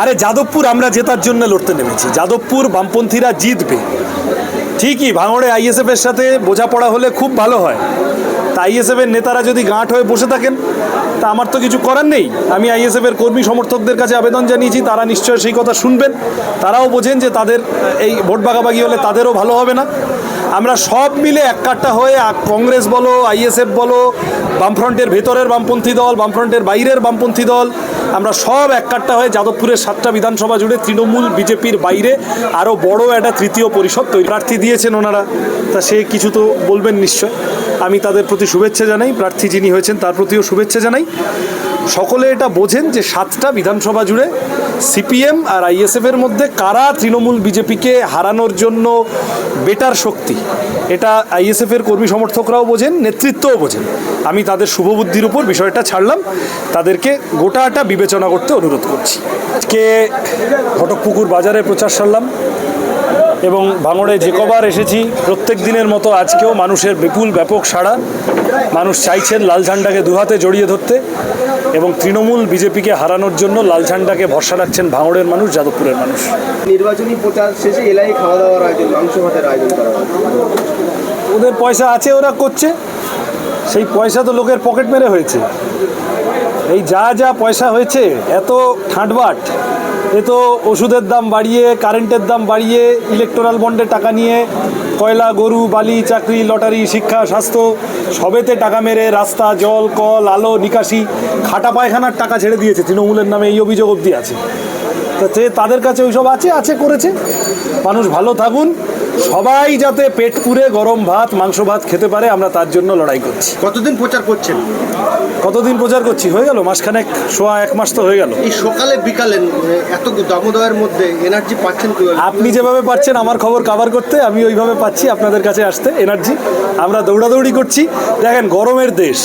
আরে যাদবপুর, আমরা জেতার জন্য লড়তে নেমেছি। যাদবপুর বামপন্থীরা জিতবে। ঠিকই, ভাঙড়ে আইএসএফ এর সাথে বোঝাপড়া হলে খুব ভালো হয়। তা আইএসএফ এর নেতারা যদি গাঁট হয়ে বসে থাকেন, তা আমার তো কিছু করার নেই। আমি আইএসএফ এর কর্মী সমর্থকদের কাছে আবেদন জানিয়েছি, তারা নিশ্চয় সেই কথা শুনবেন। তারাও বোঝেন যে তাদের এই ভোট ভাগাভাগি হলে তাদেরও ভালো হবে না। আমরা সব মিলে এক কাট্টা হয়ে কংগ্রেস বলো, আইএসএফ বলো, বামফ্রন্টের ভেতরের বামপন্থী দল, বামফ্রন্টের বাইরের বামপন্থী দল আমরা সব এক কাট্টা হয়ে যাদবপুরের সাতটা বিধানসভা জুড়ে তৃণমূল, বিজেপির বাইরে আরও বড় একটা তৃতীয় পরিষদ তৈরি। প্রার্থী দিয়েছেন ওনারা, তা সে কিছু তো বলবেন নিশ্চয়। আমি তাদের প্রতি শুভেচ্ছা জানাই। প্রার্থী যিনি হয়েছেন তার প্রতিও শুভেচ্ছা জানাই। সকলে এটা বোঝেন যে সাতটা বিধানসভা জুড়ে সিপিএম আর আইএসএফের মধ্যে কারা তৃণমূল বিজেপিকে হারানোর জন্য বেটার শক্তি? এটা আইএসএফের কর্মী সমর্থকরাও বোঝেন, নেতৃত্বও বোঝেন। আমি তাদের শুভবুদ্ধির উপর বিষয়টা ছাড়লাম। তাদেরকে গোটাটা বিবেচনা করতে অনুরোধ করছি। আজকে ঘটকপুকুর বাজারে প্রচার সারলাম এবং ভাঙড়ে যে কবার এসেছি, প্রত্যেক দিনের মতো আজকেও মানুষের বিপুল, ব্যাপক সাড়া। মানুষ চাইছেন লাল ঝান্ডাকে দুহাতে জড়িয়ে ধরতে এবং তৃণমূল বিজেপিকে হারানোর জন্য লাল ঝান্ডাকে ভরসা রাখছেন ভাঙড়ের মানুষ যাদবপুরের মানুষ। নির্বাচনী প্রচার শেষে এলাই খাওয়া দাওয়ার আয়োজন মাংস ভাতের আয়োজন করা ওদের পয়সা আছে ওরা করছে। সেই পয়সা তো লোকের পকেট মেরে হয়েছে। এই যা যা পয়সা হয়েছে এত ঠাঁটবাট। এ তো ওষুধের দাম বাড়িয়ে কারেন্টের দাম বাড়িয়ে ইলেকট্রাল বন্ডের টাকা নিয়ে কয়লা, গরু, বালি, চাকরি লটারি শিক্ষা, স্বাস্থ্য, সবেতে টাকা মেরে রাস্তা, জল, কল, আলো, নিকাশি, খাটা পায়খানার টাকা ছেড়ে দিয়েছে। তৃণমূলের নামে এই অভিযোগ অবধি আছে। তাদের কাছে ওইসব আছে আছে, করেছে। মানুষ ভালো থাকুন। সবাই যাতে পেট পুরে গরম ভাত মাংস ভাত খেতে পারে আমরা তার জন্য লড়াই করছি। কতদিন প্রচার করছেন? কতদিন প্রচার করছি? হয়ে গেল মাসখানেক সোয়া এক মাস তো হয়ে গেল। এই সকালে বিকালে এত দামোদয়ের মধ্যে এনার্জি পাচ্ছেন আপনি যেভাবে পাচ্ছেন আমার খবর কাভার করতে আমি ওইভাবে পাচ্ছি আপনাদের কাছে আসতে এনার্জি আমরা দৌড়াদৌড়ি করছি। দেখেন গরমের দেশ।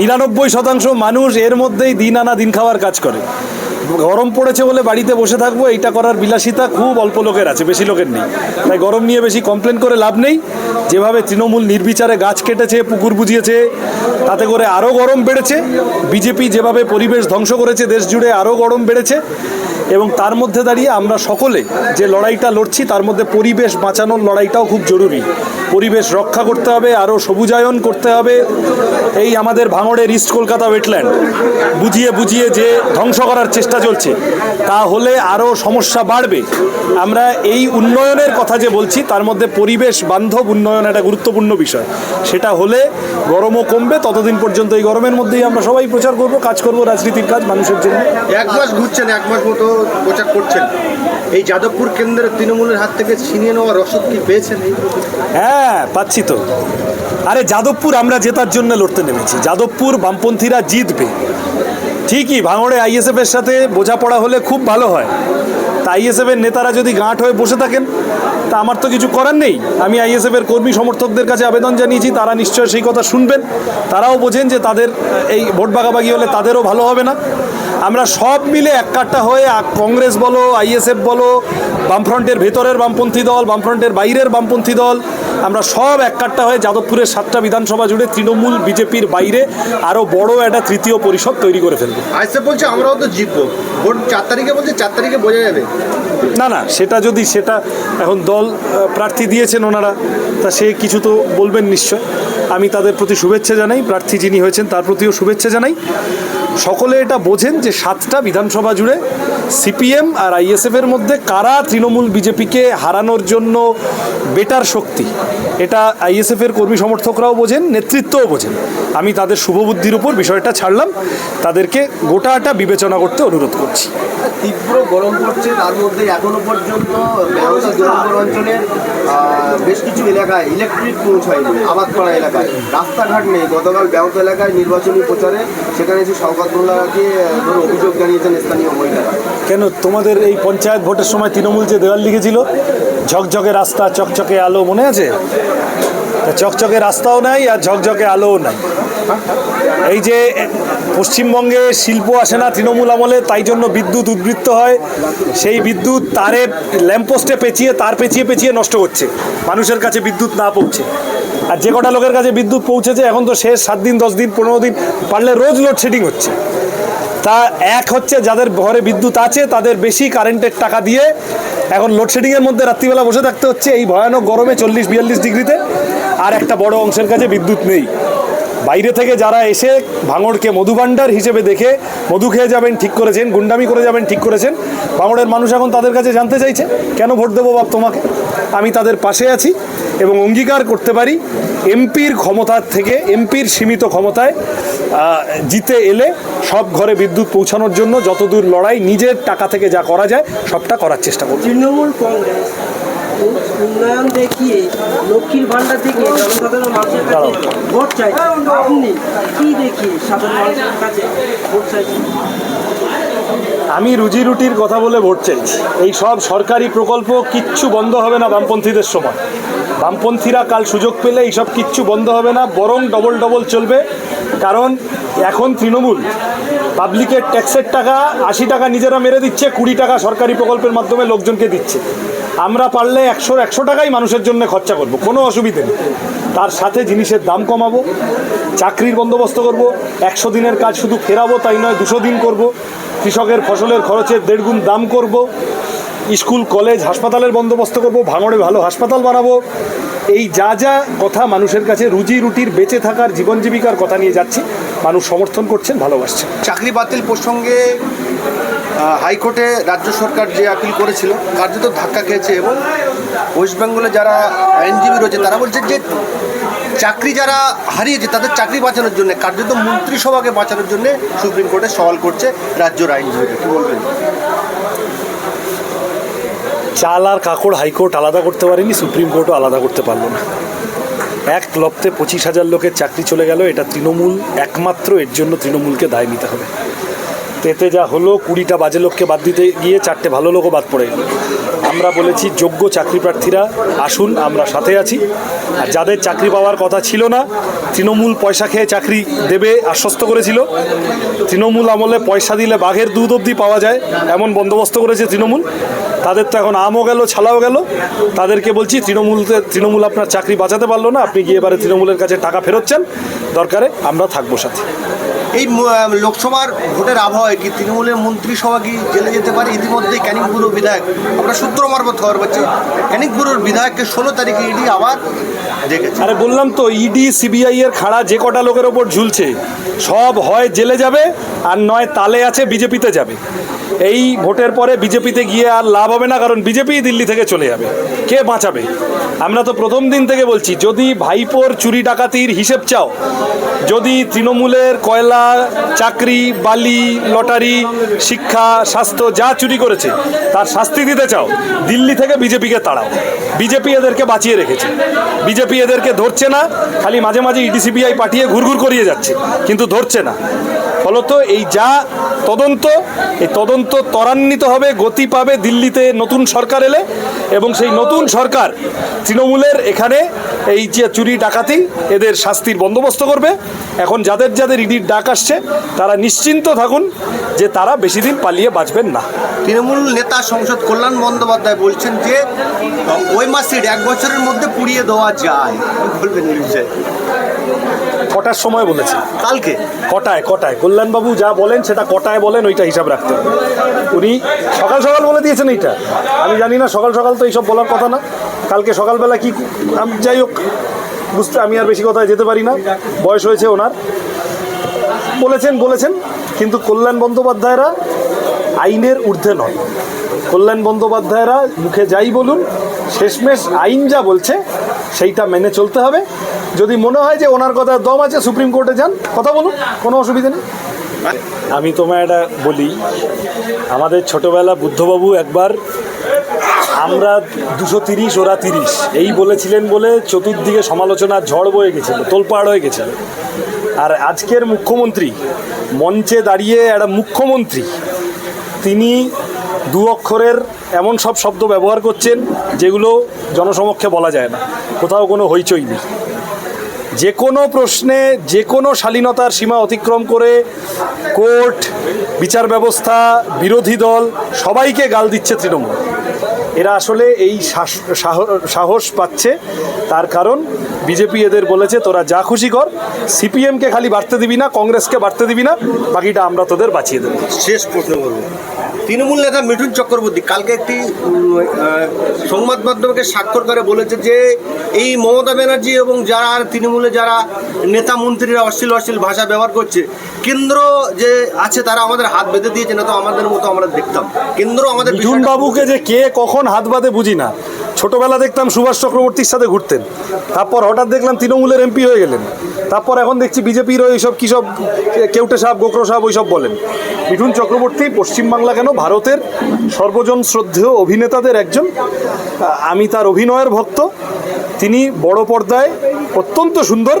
নিরানব্বই শতাংশ মানুষ এর মধ্যেই দিন আনা দিন খাওয়ার কাজ করে। গরম পড়েছে বলে বাড়িতে বসে থাকব, এইটা করার বিলাসিতা খুব অল্প লোকের আছে, বেশি লোকের নেই। তাই গরম নিয়ে বেশি কমপ্লেন করে লাভ নেই। যেভাবে তৃণমূল নির্বিচারে গাছ কেটেছে, পুকুর বুঝিয়েছে তাতে করে আরও গরম বেড়েছে। বিজেপি যেভাবে পরিবেশ ধ্বংস করেছে দেশ জুড়ে আরও গরম বেড়েছে এবং তার মধ্যে দাঁড়িয়ে আমরা সকলে যে লড়াইটা লড়ছি, তার মধ্যে পরিবেশ বাঁচানোর লড়াইটাও খুব জরুরি। পরিবেশ রক্ষা করতে হবে আরও সবুজায়ন করতে হবে। এই আমাদের ভাঙড়ের ইস্ট কলকাতা ওয়েটল্যান্ড, বুঝিয়ে বুঝিয়ে যে ধ্বংস করার চেষ্টা চলছে, তা হলে আরও সমস্যা বাড়বে। আমরা এই উন্নয়নের কথা যে বলছি, তার মধ্যে পরিবেশ বান্ধব উন্নয়ন একটা গুরুত্বপূর্ণ বিষয়। সেটা হলে গরমও কমবে ততদিন পর্যন্ত এই গরমের মধ্যেই আমরা সবাই প্রচার করব কাজ করব রাজনীতির কাজ মানুষের জন্য। এক মাস ঘুরছেন এক মাস মতো প্রচার করছেন। এই যাদবপুর কেন্দ্রের তৃণমূলের হাত থেকে ছিনিয়ে নেওয়া রসদ কি পেয়েছেন? হ্যাঁ পাচ্ছি তো। আরে যাদবপুর আমরা জেতার জন্য লড়তে নেমেছি। যাদবপুর বামপন্থীরা জিতবে। ঠিকই ভাঙড়ে আইএসএফ এর সাথে বোঝাপড়া হলে খুব ভালো হয়। তা আইএসএফ এর নেতারা যদি গাঁট হয়ে বসে থাকেন, তা আমার তো কিছু করার নেই। আমি আইএসএফ এর কর্মী সমর্থকদের কাছে আবেদন জানিয়েছি, তারা নিশ্চয় সেই কথা শুনবেন। তারাও বোঝেন যে তাদের এই ভোট ভাগাভাগি হলে তাদেরও ভালো হবে না। আমরা সব মিলে এক কাট্টা হয়ে কংগ্রেস বলো আইএসএফ বলো, বামফ্রন্টের ভেতরের বামপন্থী দল, বামফ্রন্টের বাইরের বামপন্থী দল, আমরা সব এক কাট্টা হয়ে যাদবপুরের সাতটা বিধানসভা জুড়ে তৃণমূল, বিজেপির বাইরে আরও বড় একটা তৃতীয় পরিষদ তৈরি করে ফেলব। আইসে বলছে আমরাও তো জিতবো। ভোট চার তারিখে বলছে, চার তারিখে বোঝা যাবে। না না, সেটা যদি সেটা এখন দল প্রার্থী দিয়েছেন ওনারা, তা সে কিছু তো বলবেন নিশ্চয়। আমি তাদের প্রতি শুভেচ্ছা জানাই, প্রার্থী যিনি হয়েছেন তার প্রতিও শুভেচ্ছা জানাই। সকলে এটা বোঝেন যে সাতটা বিধানসভা জুড়ে সিপিএম আর আইএসএফ এর মধ্যে কারা তৃণমূল বিজেপিকে হারানোর জন্য বেটার শক্তি? এটা আইএসএফ এর কর্মী সমর্থকরাও বোঝেন, নেতৃত্বও বোঝেন। আমি তাদের শুভবুদ্ধির উপর বিষয়টা ছাড়লাম। তাদেরকে গোটাটা বিবেচনা করতে অনুরোধ করছি। তীব্র গরম পড়ছে, তার মধ্যে এখনও পর্যন্ত অঞ্চলের বেশ কিছু এলাকায় ইলেকট্রিক পৌঁছায়নি, আবাদপাড়া এলাকায়। রাস্তাঘাট নেই। গতকাল ব্যাহত এলাকায় নির্বাচনী প্রচারে সেখানে এসে শওকত কেন তোমাদের এই পঞ্চায়েত ভোটের সময় তৃণমূল যে দেওয়াল লিখেছিল, ঝকঝকে রাস্তা, চকচকে আলো, মনে আছে? চকচকে রাস্তাও নাই আর ঝকঝকে আলোও নাই। এই যে, পশ্চিমবঙ্গে শিল্প আসে না তৃণমূল আমলে, তাই জন্য বিদ্যুৎ উদ্বৃত্ত হয়। সেই বিদ্যুৎ তারে ল্যাম্পপোস্টে পেঁচিয়ে, তার পেঁচিয়ে পেঁচিয়ে নষ্ট হচ্ছে। মানুষের কাছে বিদ্যুৎ না পৌঁছে। আর যে কটা লোকের কাছে বিদ্যুৎ পৌঁছেছে, এখন তো শেষ সাত দিন, দশ দিন, পনেরো দিন, পারলে রোজ লোডশেডিং হচ্ছে। তা এক হচ্ছে যাদের ঘরে বিদ্যুৎ আছে, তাদের বেশি কারেন্টের টাকা দিয়ে এখন লোডশেডিংয়ের মধ্যে রাত্রিবেলা বসে থাকতে হচ্ছে। এই ভয়ানক গরমে চল্লিশ, বিয়াল্লিশ ডিগ্রিতে আর একটা বড় অংশের কাছে বিদ্যুৎ নেই। বাইরে থেকে যারা এসে ভাঙড়কে মধুভাণ্ডার হিসেবে দেখে মধু খেয়ে যাবেন, ঠিক করেছেন, গুন্ডামি করে যাবেন, ঠিক করেছেন, ভাঙড়ের মানুষ এখন তাদের কাছে জানতে চাইছে, কেন ভোট দেবো বাপ তোমাকে? আমি তাদের পাশে আছি এবং অঙ্গীকার করতে পারি, এমপির ক্ষমতার থেকে, এমপির সীমিত ক্ষমতায় জিতে এলে সব ঘরে বিদ্যুৎ পৌঁছানোর জন্য যতদূর লড়াই, নিজের টাকা থেকে যা করা যায়, সবটা করার চেষ্টা করব। তৃণমূল কংগ্রেস। উন্নয়ন দেখিয়ে লক্ষ্মীর দেখিয়ে জনসাধারণ মানুষের কাছে ভোট চাই। আপনি কি দেখিয়ে সাধারণ মানুষের কাছে ভোট চাইছেন? আমি রুজি রুটির কথা বলে ভোট চাইছি। এই সব সরকারি প্রকল্প কিচ্ছু বন্ধ হবে না বামপন্থীদের সময়। বামপন্থীরা কাল সুযোগ পেলে এইসব কিচ্ছু বন্ধ হবে না বরং ডবল ডবল চলবে। কারণ এখন তৃণমূল পাবলিকের ট্যাক্সের টাকা আশি টাকা নিজেরা মেরে দিচ্ছে কুড়ি টাকা সরকারি প্রকল্পের মাধ্যমে লোকজনকে দিচ্ছে। আমরা পারলে একশো একশো টাকাই মানুষের জন্য খরচা করব, কোনো অসুবিধে নেই। তার সাথে জিনিসের দাম কমাবো, চাকরির বন্দোবস্ত করব, একশো দিনের কাজ শুধু ফেরাবো, তাই নয়, দুশো দিন করব, কৃষকের ফসলের খরচের দেড়গুণ দাম করব, স্কুল, কলেজ, হাসপাতালের বন্দোবস্ত করব, ভাঙড়ে ভালো হাসপাতাল বানাবো। এই যা যা কথা মানুষের কাছে রুজি রুটির বেঁচে থাকার জীবন জীবিকার কথা নিয়ে যাচ্ছি, মানুষ সমর্থন করছেন, ভালোবাসছেন। চাকরি বাতিল প্রসঙ্গে হাইকোর্টে রাজ্য সরকার যে আপিল করেছিল, কার্যত ধাক্কা খেয়েছে এবং ওয়েস্ট বেঙ্গলে যারা আইনজীবী রয়েছে, তারা বলছে যে চাকরি যারা হারিয়েছে, তাদের চাকরি বাঁচানোর জন্য, কার্যত মন্ত্রিসভাকে বাঁচানোর জন্য সুপ্রিম কোর্টে সওয়াল করছে রাজ্যের আইনজীবীরা। কী বলবেন? চাল আর কাকড় হাইকোর্ট আলাদা করতে পারেনি, সুপ্রিম কোর্টও আলাদা করতে পারল না। এক লপ্তে পঁচিশ হাজার লোকের চাকরি চলে গেল, এটা তৃণমূল একমাত্র, এর জন্য তৃণমূলকে দায় নিতে হবে। এতে যা হলো, কুড়িটা বাজে লোককে বাদ দিতে গিয়ে চারটে ভালো লোকও বাদ পড়ে আমরা বলেছি, যোগ্য চাকরি প্রার্থীরা আসুন, আমরা সাথে আছি। আর যাদের চাকরি পাওয়ার কথা ছিল না, তৃণমূল পয়সা খেয়ে চাকরি দেবে, আশ্বস্ত করেছিল। তৃণমূল আমলে পয়সা দিলে বাঘের দুধ অবধি পাওয়া যায়, এমন বন্দোবস্ত করেছে তৃণমূল। তাদের তো এখন আমও গেল, ছালাও গেল। তাদেরকে বলছি, তৃণমূলতে, তৃণমূল আপনার চাকরি বাঁচাতে পারল না, আপনি গিয়ে এবারে তৃণমূলের কাছে টাকা ফেরোচ্ছেন দরকারে আমরা থাকব সাথে। এই লোকসভার ভোটের আবহাওয়ায় কি তৃণমূলের মন্ত্রিসভা কি জেলে যেতে পারে? ইতিমধ্যেই ক্যানিং ব্যুরো বিধায়ক আমরা সূত্র মারফত খবর পাচ্ছি, ক্যানিং ব্যুরোর বিধায়ককে ষোলো তারিখে ইডি আবার আরে বললাম তো, ইডি, সিবিআই এর খাড়া যে কটা লোকের ওপর ঝুলছে, সব হয় জেলে যাবে আর নয় তালে আছে বিজেপিতে যাবে। এই ভোটের পরে বিজেপিতে গিয়ে আর লাভ হবে না, কারণ বিজেপি দিল্লি থেকে চলে যাবে। কে বাঁচাবে? আমরা তো প্রথম দিন থেকে বলছি, যদি ভাইপোর চুরি ডাকাতির হিসেব চাও, যদি তৃণমূলের কয়লা চাকরি, বালি, লটারি, শিক্ষা, স্বাস্থ্য, যা চুরি করেছে, তার শাস্তি দিতে চাও, দিল্লি থেকে বিজেপিকে তাড়াও। বিজেপি এদেরকে বাঁচিয়ে রেখেছে। বিজেপি এদেরকে ধরছে না, খালি মাঝে মাঝে ইডিসিবিআই পাঠিয়ে ঘুরঘুর করিয়ে যাচ্ছে, কিন্তু ধরছে না। ফলত এই যা তদন্ত, এই তদন্ত ত্বরান্বিত হবে, গতি পাবে দিল্লিতে নতুন সরকার এলে এবং সেই নতুন সরকার তৃণমূলের এখানে এই যে চুরি ডাকাতি, এদের শাস্তির বন্দোবস্ত করবে। এখন যাদের যাদের ইডির ডাক আসছে তারা নিশ্চিন্ত থাকুন যে তারা বেশি দিন পালিয়ে বাঁচবেন না। তৃণমূল নেতা সংসদ কল্যাণ বন্দ্যোপাধ্যায় বলছেন যে ওই মাসিড এক বছরের মধ্যে পুড়িয়ে দেওয়া যায়। বলবেন বিষয়ে? কটার সময় বলেছে? কালকে। কটায় কটায়? কল্যাণবাবু যা বলেন সেটা কটায় বলেন ওইটা হিসাব রাখতে উনি সকাল সকাল বলে দিয়েছেন এইটা। আমি জানি না সকাল সকাল তো এইসব বলার কথা না। কালকে সকালবেলা কি আম- যাই হোক বুঝতে আমি আর বেশি কথায় যেতে পারি না। বয়স হয়েছে ওনার। বলেছেন বলেছেন। কিন্তু কল্যাণ বন্দ্যোপাধ্যায়রা আইনের ঊর্ধ্বে নয়। কল্যাণ বন্দ্যোপাধ্যায়রা মুখে যাই বলুন, শেষমেশ আইন যা বলছে, সেইটা মেনে চলতে হবে। যদি মনে হয় যে ওনার কথা দম আছে, সুপ্রিম কোর্টে যান, কথা বলুন, কোনো অসুবিধা নেই। আমি তোমায় এটা বলি, আমাদের ছোটবেলা বুদ্ধবাবু একবার, আমরা দুশো তিরিশ, ওরা তিরিশ, এই বলেছিলেন বলে চতুর্দিকে সমালোচনার ঝড় বয়ে গেছিল, তোলপাড় হয়ে গেছিল। আর আজকের মুখ্যমন্ত্রী মঞ্চে দাঁড়িয়ে একটা মুখ্যমন্ত্রী, তিনি দু অক্ষরের এমন সব শব্দ ব্যবহার করছেন যেগুলো জনসমক্ষে বলা যায় না, কোথাও কোনো হইচই নেই। যে কোনো প্রশ্নে, যে কোনো শালীনতার সীমা অতিক্রম করে কোর্ট, বিচার ব্যবস্থা, বিরোধী দল সবাইকে গাল দিচ্ছে তৃণমূল। এরা আসলে এই সাহস পাচ্ছে। তার কারণ বিজেপি এদের বলেছে, তোরা যা খুশি কর, সিপিএমকে খালি বাড়তে দিবি না, কংগ্রেসকে বাড়তে দিবি না, বাকিটা আমরা তোদের বাঁচিয়ে দেবো। শেষ প্রশ্ন করব তৃণমূল নেতা মিঠুন চক্রবর্তী কালকে একটি সংবাদ মাধ্যমকে স্বাক্ষর করে বলেছে যে এই মমতা ব্যানার্জি এবং যারা তৃণমূলে যারা নেতা মন্ত্রীরা অশ্লীল অশ্লীল ভাষা ব্যবহার করছে কেন্দ্র যে আছে তারা আমাদের হাত বেঁধে দিয়েছে না তো আমাদের মতো আমরা দেখতাম। কেন্দ্র আমাদের মিঠুন বাবুকে যে কে কখন হাত বাঁধে বুঝি না। ছোটবেলা দেখতাম সুভাষ চক্রবর্তীর সাথে ঘুরতেন। তারপর হঠাৎ দেখলাম তৃণমূলের এমপি হয়ে গেলেন। তারপর এখন দেখছি বিজেপির ওই সব কী সব, কেউটে সাহেব গোকরো সাহেব ওইসব বলেন। মিঠুন চক্রবর্তী, পশ্চিমবাংলা কেন? ভারতের সর্বজন শ্রদ্ধেয় অভিনেতাদের একজন। আমি তার অভিনয়ের ভক্ত। তিনি বড় পর্দায় অত্যন্ত সুন্দর।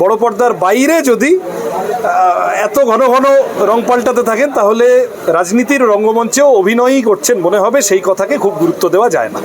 বড় পর্দার বাইরে যদি এত ঘন ঘন রং পাল্টাতে থাকেন, তাহলে রাজনীতির রঙ্গমঞ্চেও অভিনয়ই করছেন মনে হবে। সেই কথাকে খুব গুরুত্ব দেওয়া যায় না।